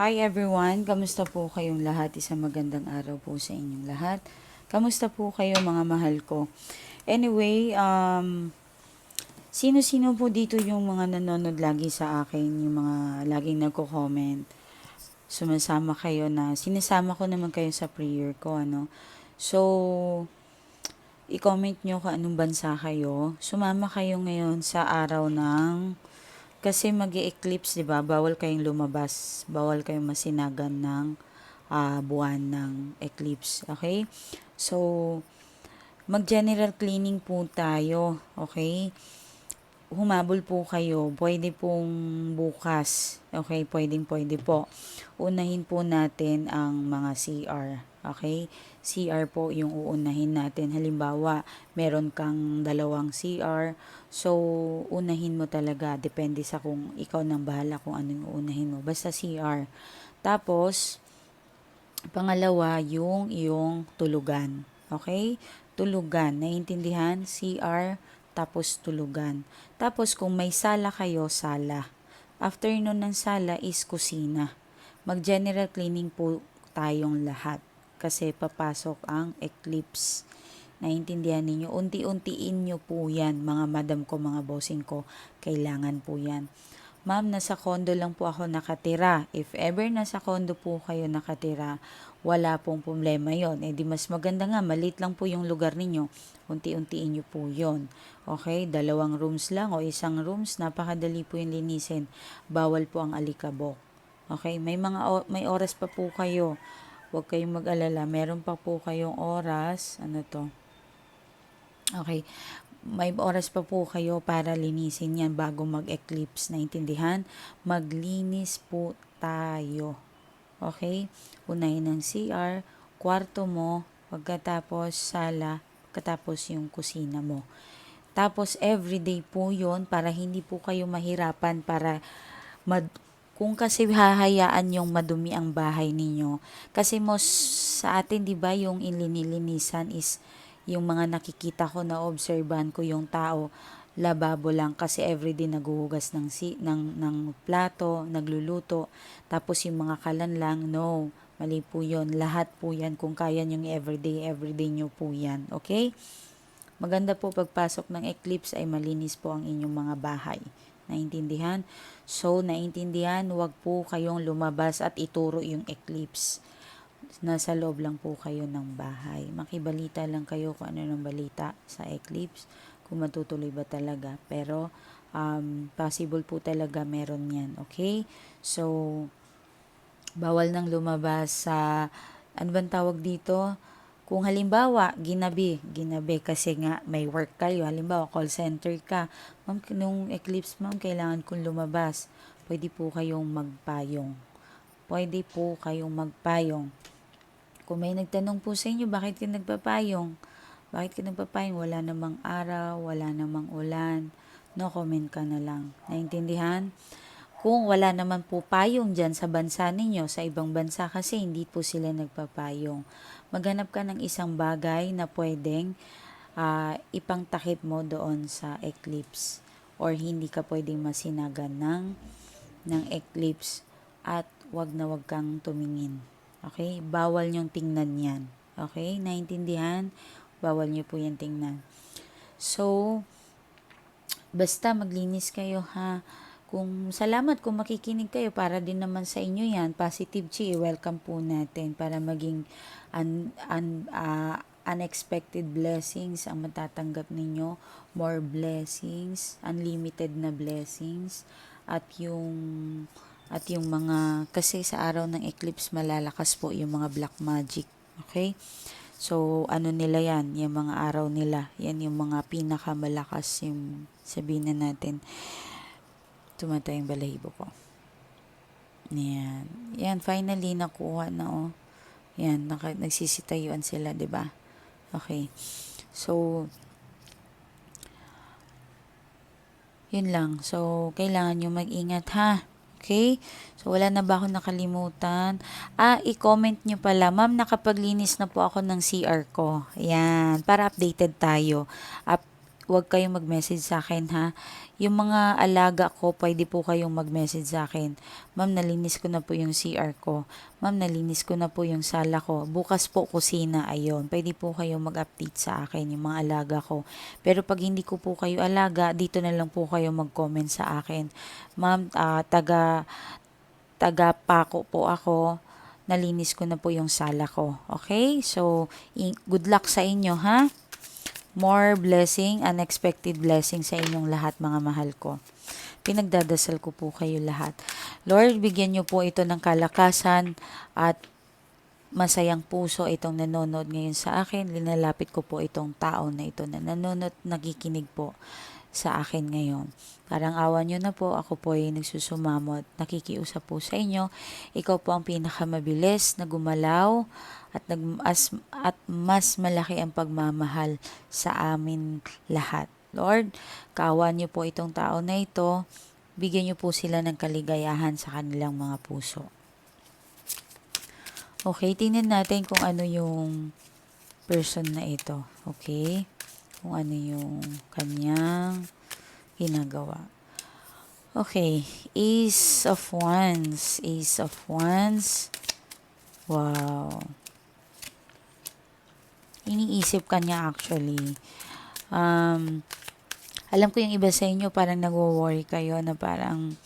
Hi everyone, kamusta po kayong lahat? Isang magandang araw po sa inyong lahat. Kamusta po kayo mga mahal ko? Anyway, um, sino-sino po dito yung mga nanonood lagi sa akin, yung mga laging nagko-comment? Sumasama kayo na, sinasama ko naman kayo sa prayer ko, ano? So, i-comment nyo kung anong bansa kayo. Sumama kayo ngayon sa araw ng kasi mag eclipse di ba? Bawal kayong lumabas. Bawal kayong masinagan ng ah, buwan ng eclipse. Okay? So, mag-general cleaning po tayo. Okay? Humabol po kayo. Pwede pong bukas. Okay? Pwedeng pwede po. Unahin po natin ang mga CR. Okay? CR po yung uunahin natin. Halimbawa, meron kang dalawang CR. So, unahin mo talaga. Depende sa kung ikaw nang bahala kung ano yung uunahin mo. Basta CR. Tapos, pangalawa, yung iyong tulugan. Okay? Tulugan. Naiintindihan? CR, tapos tulugan. Tapos, kung may sala kayo, sala. After nun ng sala is kusina. Mag-general cleaning po tayong lahat kasi papasok ang eclipse. Naintindihan ninyo? Unti-untiin nyo po yan, mga madam ko, mga bossing ko. Kailangan po yan. Ma'am, nasa kondo lang po ako nakatira. If ever nasa kondo po kayo nakatira, wala pong problema yon. Eh di mas maganda nga, malit lang po yung lugar ninyo. Unti-untiin nyo po yon. Okay, dalawang rooms lang o isang rooms, napakadali po yung linisin. Bawal po ang alikabok. Okay, may mga may oras pa po kayo. Huwag kayong mag-alala. Meron pa po kayong oras. Ano to? Okay. May oras pa po kayo para linisin yan bago mag-eclipse. Naintindihan? Maglinis po tayo. Okay? Unahin ng CR, kwarto mo, pagkatapos sala, pagkatapos yung kusina mo. Tapos everyday po yon para hindi po kayo mahirapan para mad kung kasi hahayaan yung madumi ang bahay ninyo. Kasi most sa atin, di ba, yung ilinilinisan is yung mga nakikita ko na obserban ko yung tao lababo lang kasi everyday naguhugas ng si ng ng plato, nagluluto. Tapos yung mga kalan lang, no. Mali po 'yon. Lahat po 'yan kung kaya niyo everyday, everyday niyo po 'yan. Okay? Maganda po pagpasok ng eclipse ay malinis po ang inyong mga bahay. Naintindihan? So, naintindihan, huwag po kayong lumabas at ituro yung eclipse. Nasa loob lang po kayo ng bahay. Makibalita lang kayo kung ano ng balita sa eclipse, kung matutuloy ba talaga. Pero, um, possible po talaga meron yan. Okay? So, bawal nang lumabas sa, ano bang tawag dito? Kung halimbawa, ginabi, ginabi kasi nga may work kayo, halimbawa call center ka, ma'am, nung eclipse ma'am, kailangan kong lumabas. Pwede po kayong magpayong. Pwede po kayong magpayong. Kung may nagtanong po sa inyo, bakit ka nagpapayong? Bakit ka nagpapayong? Wala namang araw, wala namang ulan. No comment ka na lang. Naintindihan? Kung wala naman po payong dyan sa bansa ninyo, sa ibang bansa kasi hindi po sila nagpapayong. Maghanap ka ng isang bagay na pwedeng ah, ipangtakip mo doon sa eclipse or hindi ka pwedeng masinagan ng, ng eclipse at wag na wag kang tumingin. Okay? Bawal niyong tingnan yan. Okay? Naintindihan? Bawal niyo po yan tingnan. So, basta maglinis kayo ha. Kung salamat kung makikinig kayo para din naman sa inyo yan, positive chi, welcome po natin para maging un, un, ah, unexpected blessings ang matatanggap ninyo, more blessings, unlimited na blessings at yung at yung mga kasi sa araw ng eclipse malalakas po yung mga black magic. Okay? So, ano nila yan? Yung mga araw nila. Yan yung mga pinakamalakas yung sabihin na natin tumatay yung balahibo ko. Yan. Yan, finally, nakuha na, oh. Yan, naka, nagsisitayuan sila, ba Okay. So, yun lang. So, kailangan nyo mag-ingat, ha? Okay? So, wala na ba ako nakalimutan? Ah, i-comment nyo pala. Ma'am, nakapaglinis na po ako ng CR ko. Yan. Para updated tayo. Up, huwag kayong mag-message sa akin ha. Yung mga alaga ko, pwede po kayong mag-message sa akin. Ma'am, nalinis ko na po yung CR ko. Ma'am, nalinis ko na po yung sala ko. Bukas po kusina, ayon. Pwede po kayong mag-update sa akin, yung mga alaga ko. Pero pag hindi ko po kayo alaga, dito na lang po kayo mag-comment sa akin. Ma'am, ah, taga, taga Pako po ako. Nalinis ko na po yung sala ko. Okay? So, good luck sa inyo, ha? More blessing, unexpected blessing sa inyong lahat, mga mahal ko. Pinagdadasal ko po kayo lahat. Lord, bigyan niyo po ito ng kalakasan at masayang puso itong nanonood ngayon sa akin. Linalapit ko po itong tao na ito na nanonood, nakikinig po sa akin ngayon. Parang awa nyo na po, ako po ay nagsusumamot, nakikiusap po sa inyo. Ikaw po ang pinakamabilis na gumalaw at, nag, as, at mas malaki ang pagmamahal sa amin lahat. Lord, kawan niyo po itong tao na ito, bigyan niyo po sila ng kaligayahan sa kanilang mga puso. Okay, tingnan natin kung ano yung person na ito. Okay? Kung ano yung kanyang ginagawa. Okay, Ace of Wands. Ace of Wands. Wow. Iniisip ka niya actually. Um, alam ko yung iba sa inyo parang nagwo-worry kayo na parang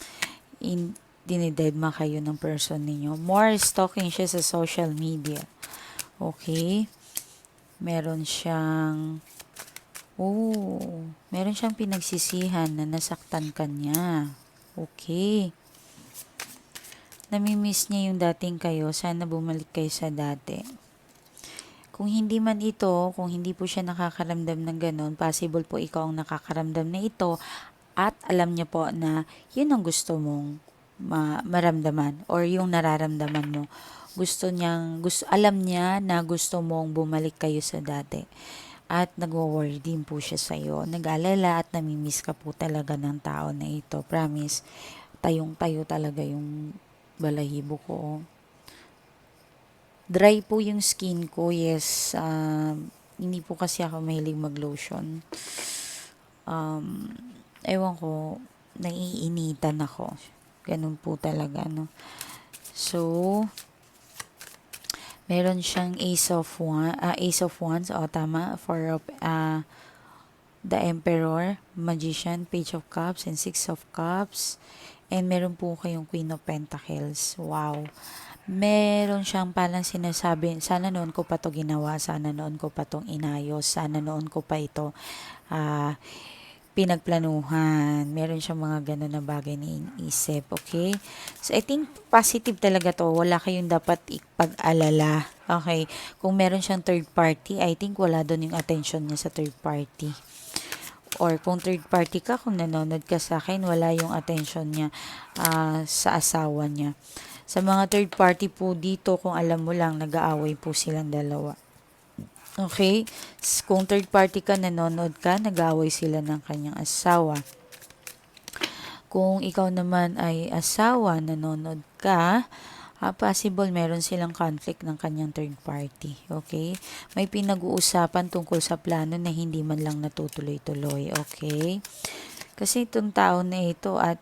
in, dinidedma kayo ng person ninyo. More stalking siya sa social media. Okay? Meron siyang Oh, meron siyang pinagsisihan na nasaktan ka niya. Okay. Namimiss niya yung dating kayo. Sana bumalik kayo sa dati. Kung hindi man ito, kung hindi po siya nakakaramdam ng ganun, possible po ikaw ang nakakaramdam na ito at alam niya po na yun ang gusto mong ma- maramdaman or yung nararamdaman mo. Gusto niyang, gusto, alam niya na gusto mong bumalik kayo sa dati at nagwo-worry din po siya sa iyo. Nag-alala at namimiss ka po talaga ng tao na ito. Promise, tayong-tayo talaga yung balahibo ko. Dry po yung skin ko, yes. Um, hindi po kasi ako mahilig mag-lotion. Um, ewan ko, naiinitan ako. Ganun po talaga, no. So, meron siyang Ace of one, uh, Ace of Wands, o tama, Four of uh, the Emperor, Magician, Page of Cups, and Six of Cups. And meron po kayong Queen of Pentacles. Wow. Meron siyang parang sinasabi, sana noon ko pa to ginawa, sana noon ko pa tong inayos, sana noon ko pa ito uh, pinagplanuhan. Meron siyang mga ganun na bagay na iniisip. Okay? So, I think positive talaga to. Wala kayong dapat ipag-alala. Okay? Kung meron siyang third party, I think wala doon yung attention niya sa third party. Or kung third party ka, kung nanonood ka sa akin, wala yung attention niya uh, sa asawa niya. Sa mga third party po dito, kung alam mo lang, nag-aaway po silang dalawa. Okay? Kung third party ka, nanonood ka, nag-away sila ng kanyang asawa. Kung ikaw naman ay asawa, nanonood ka, uh, possible meron silang conflict ng kanyang third party. Okay? May pinag-uusapan tungkol sa plano na hindi man lang natutuloy-tuloy. Okay? Kasi itong tao na ito at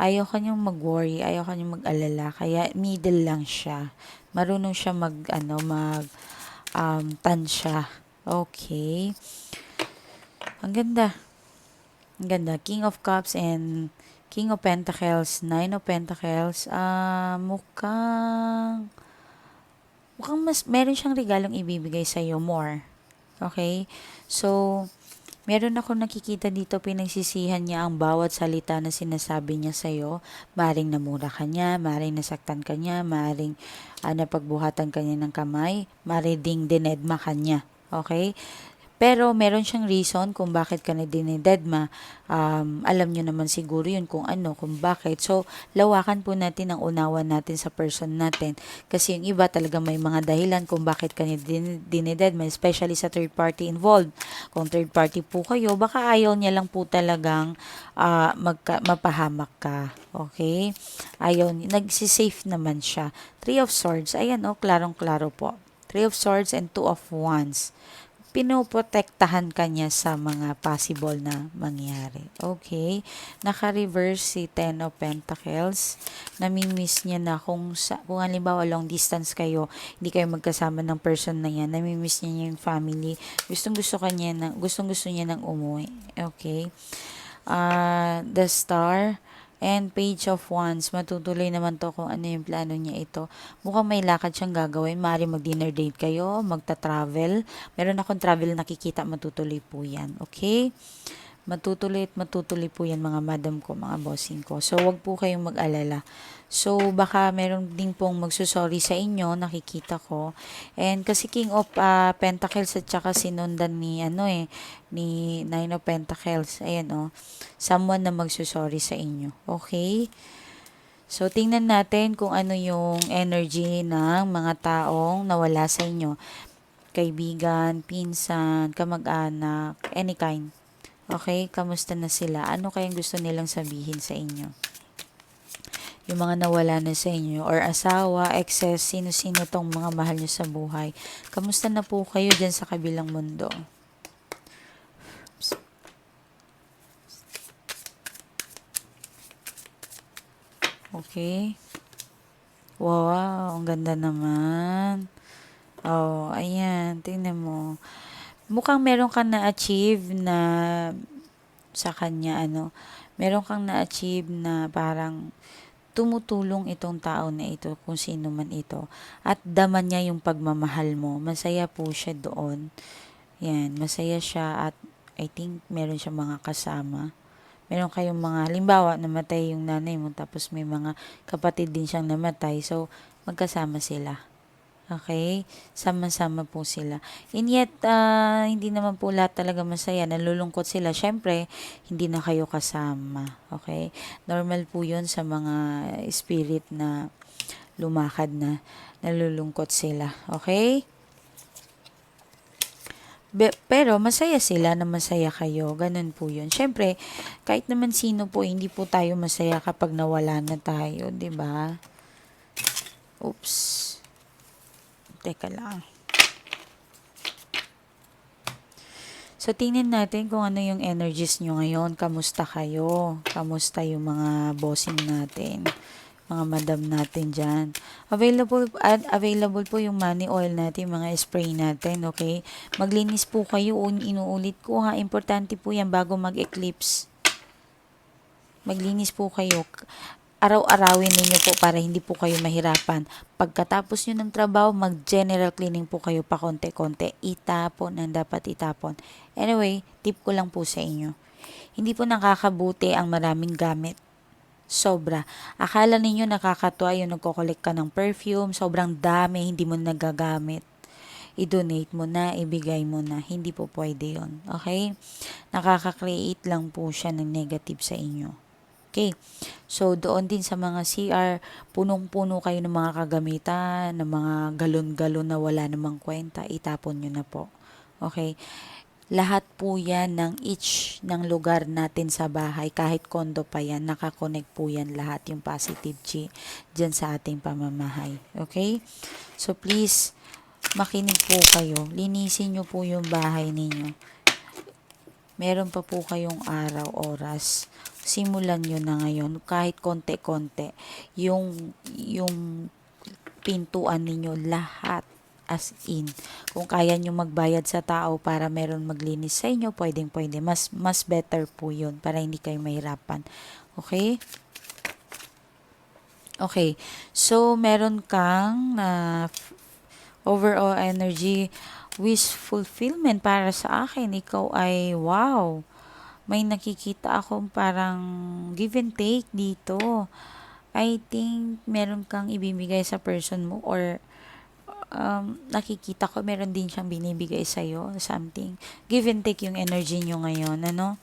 ayaw kanyang mag-worry, ayaw kanyang mag-alala, kaya middle lang siya. Marunong siya mag, ano, mag, um, tansya. Okay. Ang ganda. Ang ganda. King of Cups and King of Pentacles, Nine of Pentacles. Uh, mukhang mukhang mas meron siyang regalong ibibigay sa iyo more. Okay? So, Meron ako nakikita dito pinagsisihan niya ang bawat salita na sinasabi niya sa iyo. Maring namura ka niya, maring nasaktan ka niya, maring uh, napagbuhatan ka niya ng kamay, maring ding dinedma ka niya. Okay? Pero meron siyang reason kung bakit ka na dinidedma. Um, alam nyo naman siguro yun kung ano, kung bakit. So, lawakan po natin ang unawa natin sa person natin. Kasi yung iba talaga may mga dahilan kung bakit ka na dinidedma, especially sa third party involved. Kung third party po kayo, baka ayaw niya lang po talagang uh, magka, mapahamak ka. Okay? Ayaw, nagsisafe naman siya. Three of Swords, ayan o, oh, klarong-klaro po. Three of Swords and Two of Wands pinoprotektahan ka niya sa mga possible na mangyari. Okay? Naka-reverse si Ten of Pentacles. Namimiss niya na kung, sa, kung halimbawa long distance kayo, hindi kayo magkasama ng person na yan, namimiss niya niya yung family. Gustong gusto kanya na, gustong gusto niya nang umuwi. Okay? Uh, the Star, And page of wands, matutuloy naman to kung ano yung plano niya ito. Mukhang may lakad siyang gagawin. Maaari mag-dinner date kayo, magta-travel. Meron akong travel nakikita, matutuloy po yan. Okay? Matutuloy at matutuloy po yan mga madam ko, mga bossing ko. So, wag po kayong mag-alala. So, baka meron din pong magsusorry sa inyo, nakikita ko. And kasi King of uh, Pentacles at saka sinundan ni, ano eh, ni Nine of Pentacles. Ayan oh. Someone na magsusorry sa inyo. Okay? So, tingnan natin kung ano yung energy ng mga taong nawala sa inyo. Kaibigan, pinsan, kamag-anak, any kind. Okay, kamusta na sila? Ano kayang gusto nilang sabihin sa inyo? Yung mga nawala na sa inyo or asawa, exes, sino-sino tong mga mahal nyo sa buhay. Kamusta na po kayo dyan sa kabilang mundo? Okay. Wow, ang ganda naman. Oh, ayan, tingnan mo mukhang meron kang na-achieve na sa kanya, ano, meron kang na-achieve na parang tumutulong itong tao na ito, kung sino man ito. At daman niya yung pagmamahal mo. Masaya po siya doon. Yan, masaya siya at I think meron siya mga kasama. Meron kayong mga, halimbawa, namatay yung nanay mo, tapos may mga kapatid din siyang namatay. So, magkasama sila. Okay? Sama-sama po sila. And yet, uh, hindi naman po lahat talaga masaya. Nalulungkot sila. Siyempre, hindi na kayo kasama. Okay? Normal po yun sa mga spirit na lumakad na nalulungkot sila. Okay? Be- pero masaya sila na masaya kayo. Ganun po yun. Siyempre, kahit naman sino po, hindi po tayo masaya kapag nawala na tayo. ba diba? Oops. Teka lang. So, tingnan natin kung ano yung energies nyo ngayon. Kamusta kayo? Kamusta yung mga bossing natin? Mga madam natin dyan. Available, ad, available po yung money oil natin, mga spray natin, okay? Maglinis po kayo. Inuulit ko ha. Importante po yan bago mag-eclipse. Maglinis po kayo araw-arawin ninyo po para hindi po kayo mahirapan. Pagkatapos nyo ng trabaho, mag-general cleaning po kayo pa konti-konti. Itapon ang dapat itapon. Anyway, tip ko lang po sa inyo. Hindi po nakakabuti ang maraming gamit. Sobra. Akala ninyo nakakatuwa yung nagko-collect ka ng perfume, sobrang dami, hindi mo nagagamit i-donate mo na, ibigay mo na. Hindi po pwede yon Okay? Nakaka-create lang po siya ng negative sa inyo. Okay. So, doon din sa mga CR, punong-puno kayo ng mga kagamitan, ng mga galon-galon na wala namang kwenta, itapon nyo na po. Okay. Lahat po yan ng each ng lugar natin sa bahay, kahit kondo pa yan, nakakonect po yan lahat yung positive chi dyan sa ating pamamahay. Okay? So, please, makinig po kayo. Linisin nyo po yung bahay ninyo. Meron pa po kayong araw, oras simulan nyo na ngayon kahit konti-konti yung yung pintuan ninyo lahat as in. Kung kaya nyo magbayad sa tao para meron maglinis sa inyo pwedeng pwede. Mas mas better po yun para hindi kayo mahirapan. Okay? Okay. So meron kang uh, overall energy wish fulfillment para sa akin. Ikaw ay wow may nakikita akong parang give and take dito. I think meron kang ibibigay sa person mo or um, nakikita ko meron din siyang binibigay sa iyo something. Give and take yung energy niyo ngayon, ano?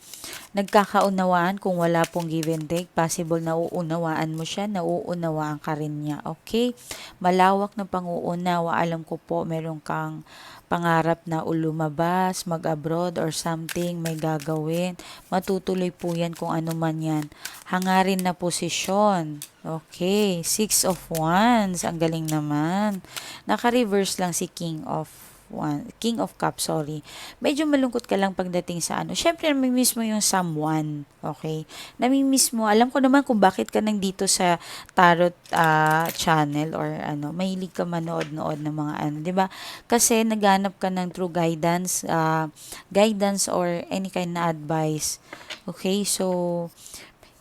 Nagkakaunawaan kung wala pong give and take, possible na uunawaan mo siya, nauunawaan ka rin niya. Okay? Malawak na panguunawa. Alam ko po meron kang pangarap na ulumabas, mag-abroad or something, may gagawin. Matutuloy po yan kung ano man yan. Hangarin na posisyon. Okay, Six of Wands. Ang galing naman. Naka-reverse lang si King of one, King of Cups, sorry. Medyo malungkot ka lang pagdating sa ano. Syempre, namimiss mo yung someone, okay? Namimiss mo, alam ko naman kung bakit ka nandito sa tarot ah, channel or ano, mahilig ka manood-nood ng mga ano, 'di ba? Kasi naghanap ka ng true guidance, ah, guidance or any kind na advice. Okay? So,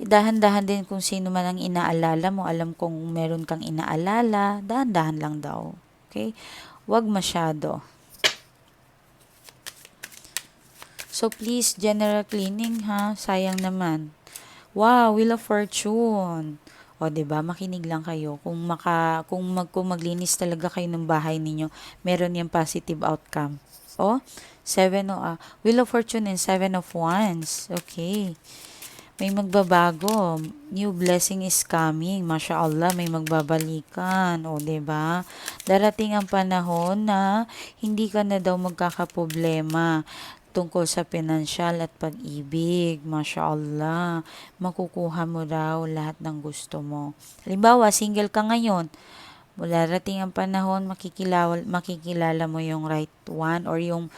dahan-dahan din kung sino man ang inaalala mo. Alam kong meron kang inaalala, dahan-dahan lang daw. Okay? Huwag masyado. So, please, general cleaning ha. Sayang naman. Wow, Wheel of Fortune. O, ba? Makinig lang kayo. Kung maka kung mag kung maglinis talaga kayo ng bahay ninyo, meron 'yang positive outcome. O, Seven of ah, Wheel of Fortune and Seven of Wands. Okay. May magbabago. New blessing is coming. Masya Allah, may magbabalikan. O, ba? Darating ang panahon na hindi ka na daw magkakaproblema tungkol sa pinansyal at pag-ibig. Masya Allah. Makukuha mo daw lahat ng gusto mo. Halimbawa, single ka ngayon. Mula rating ang panahon, makikilala, makikilala mo yung right one or yung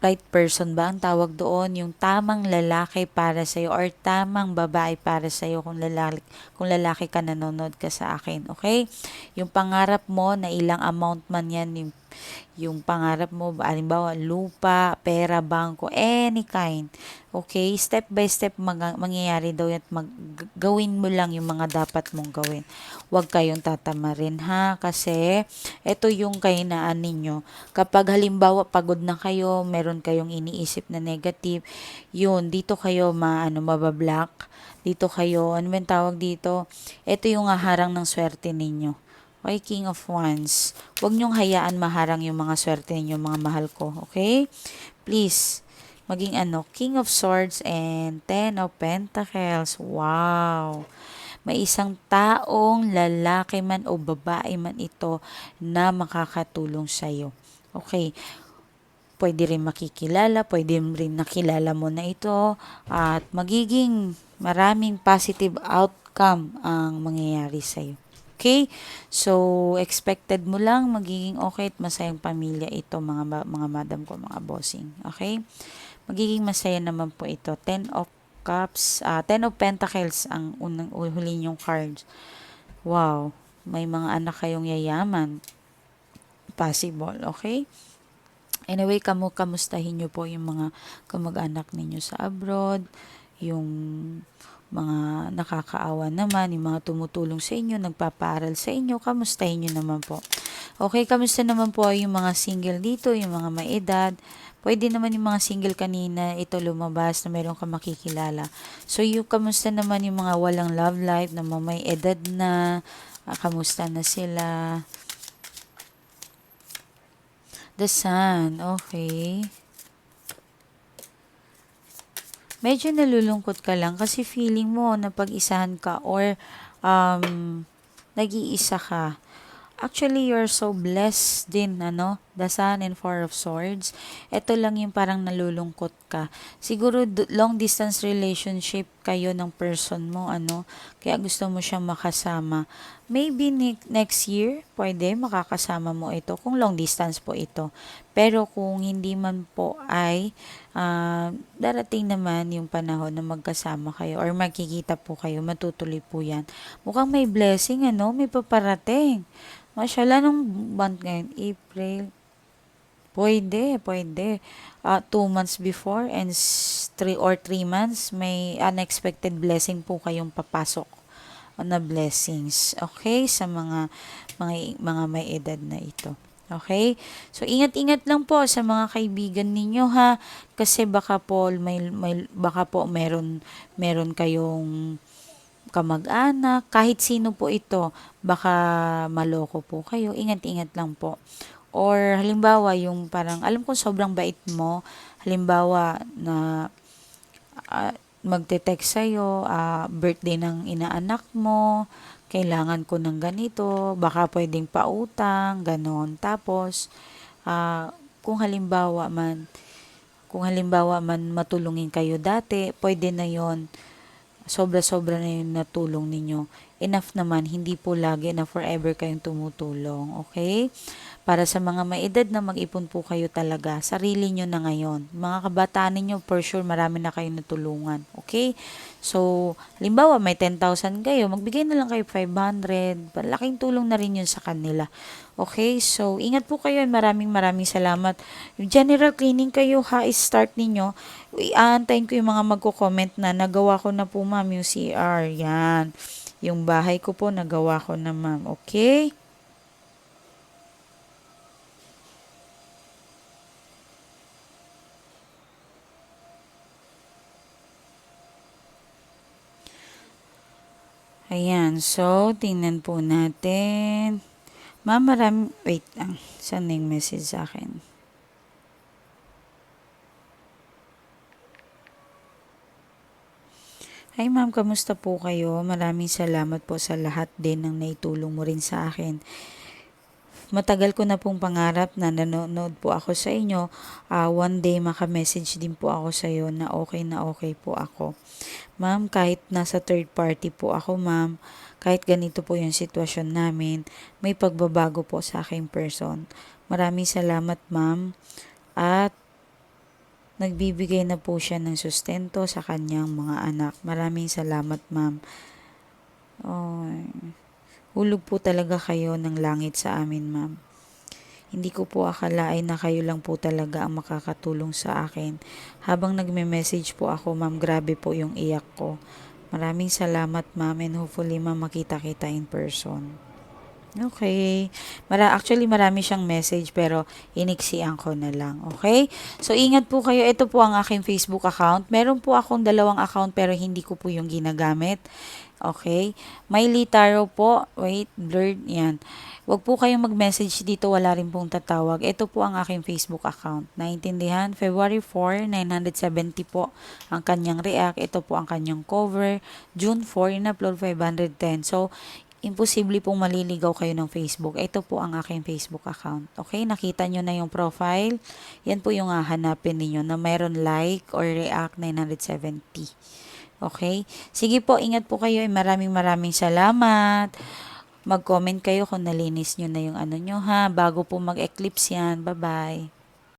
right person ba ang tawag doon, yung tamang lalaki para sa iyo or tamang babae para sa iyo kung lalaki kung lalaki ka nanonood ka sa akin, okay? Yung pangarap mo na ilang amount man 'yan, yung yung pangarap mo, halimbawa lupa, pera, bangko, any kind. Okay, step by step mag- mangyayari daw at mag- gawin mo lang yung mga dapat mong gawin. Huwag kayong tatamarin ha, kasi ito yung kahinaan ninyo. Kapag halimbawa pagod na kayo, meron kayong iniisip na negative, yun, dito kayo maano mabablock, dito kayo, ano ba tawag dito? Ito yung haharang ng swerte ninyo. Okay, King of Wands. Huwag niyong hayaan maharang yung mga swerte ninyo, mga mahal ko. Okay? Please, maging ano, King of Swords and Ten of Pentacles. Wow! May isang taong lalaki man o babae man ito na makakatulong sa'yo. Okay? Pwede rin makikilala, pwede rin nakilala mo na ito at magiging maraming positive outcome ang mangyayari sa'yo. Okay? So, expected mo lang magiging okay at masayang pamilya ito mga mga madam ko, mga bossing. Okay? Magiging masaya naman po ito. Ten of Cups, uh, Ten of Pentacles ang unang huli niyong cards. Wow, may mga anak kayong yayaman. Possible, okay? Anyway, kamu kamustahin niyo po yung mga kamag-anak ninyo sa abroad, yung mga nakakaawa naman, yung mga tumutulong sa inyo, nagpapaaral sa inyo, kamustahin nyo naman po. Okay, kamusta naman po yung mga single dito, yung mga may edad. Pwede naman yung mga single kanina, ito lumabas na meron ka makikilala. So, yung kamusta naman yung mga walang love life, na may edad na, ah, kamusta na sila. The sun, okay medyo nalulungkot ka lang kasi feeling mo na pag-isahan ka or um, nag-iisa ka. Actually, you're so blessed din, ano, the Sun and Four of Swords. Ito lang yung parang nalulungkot ka. Siguro long distance relationship kayo ng person mo, ano, kaya gusto mo siyang makasama. Maybe ne- next year, pwede makakasama mo ito kung long distance po ito. Pero kung hindi man po ay uh, darating naman yung panahon na magkasama kayo or magkikita po kayo, matutuloy po yan. Mukhang may blessing, ano, may paparating. Mashallah, nung month ngayon, April, pwede, pwede. Uh, two months before and three or three months, may unexpected blessing po kayong papasok na blessings. Okay? Sa mga, mga, mga may edad na ito. Okay? So, ingat-ingat lang po sa mga kaibigan ninyo ha. Kasi baka po, may, may, baka po meron, meron kayong kamag-anak, kahit sino po ito, baka maloko po kayo, ingat-ingat lang po. Or halimbawa yung parang, alam ko sobrang bait mo, halimbawa na uh, magte-text sa'yo, uh, birthday ng inaanak mo, kailangan ko ng ganito, baka pwedeng pautang, ganon. Tapos, uh, kung halimbawa man, kung halimbawa man matulungin kayo dati, pwede na yon sobra-sobra na yung natulong ninyo. Enough naman, hindi po lagi na forever kayong tumutulong, okay? Para sa mga may edad na mag-ipon po kayo talaga, sarili nyo na ngayon. Mga kabataan ninyo, for sure, marami na kayong natulungan, okay? So, limbawa, may 10,000 kayo, magbigay na lang kayo 500, malaking tulong na rin yun sa kanila. Okay, so ingat po kayo maraming maraming salamat. General cleaning kayo ha, start ninyo. Aantayin ko yung mga magko-comment na nagawa ko na po ma'am yung CR. Yan. Yung bahay ko po nagawa ko na ma'am. Okay? Ayan, so tingnan po natin. Ma'am, maram... Wait lang. Saan yung message sa akin? Hi ma'am, kamusta po kayo? Maraming salamat po sa lahat din ng naitulong mo rin sa akin. Matagal ko na pong pangarap na nanonood po ako sa inyo. Ah, one day maka-message din po ako sa iyo na okay na okay po ako. Ma'am, kahit nasa third party po ako ma'am, kahit ganito po yung sitwasyon namin, may pagbabago po sa aking person. Maraming salamat ma'am. At nagbibigay na po siya ng sustento sa kanyang mga anak. Maraming salamat ma'am. Oy. Hulog po talaga kayo ng langit sa amin, ma'am. Hindi ko po akalain na kayo lang po talaga ang makakatulong sa akin. Habang nagme-message po ako, ma'am, grabe po yung iyak ko. Maraming salamat, ma'am, and hopefully, ma'am, makita kita in person. Okay. Mara actually marami siyang message pero iniksian ko na lang. Okay? So ingat po kayo. Ito po ang aking Facebook account. Meron po akong dalawang account pero hindi ko po yung ginagamit. Okay? May Litaro po. Wait, blurred. Yan. Huwag po kayong mag-message dito. Wala rin pong tatawag. Ito po ang aking Facebook account. Naintindihan? February 4, 970 po ang kanyang react. Ito po ang kanyang cover. June 4, in-upload 510. So, imposible pong maliligaw kayo ng Facebook. Ito po ang aking Facebook account. Okay? Nakita nyo na yung profile. Yan po yung hahanapin ninyo na mayroon like or react 970. Okay? Sige po, ingat po kayo. Maraming maraming salamat. Mag-comment kayo kung nalinis nyo na yung ano nyo ha. Bago po mag-eclipse yan. Bye-bye.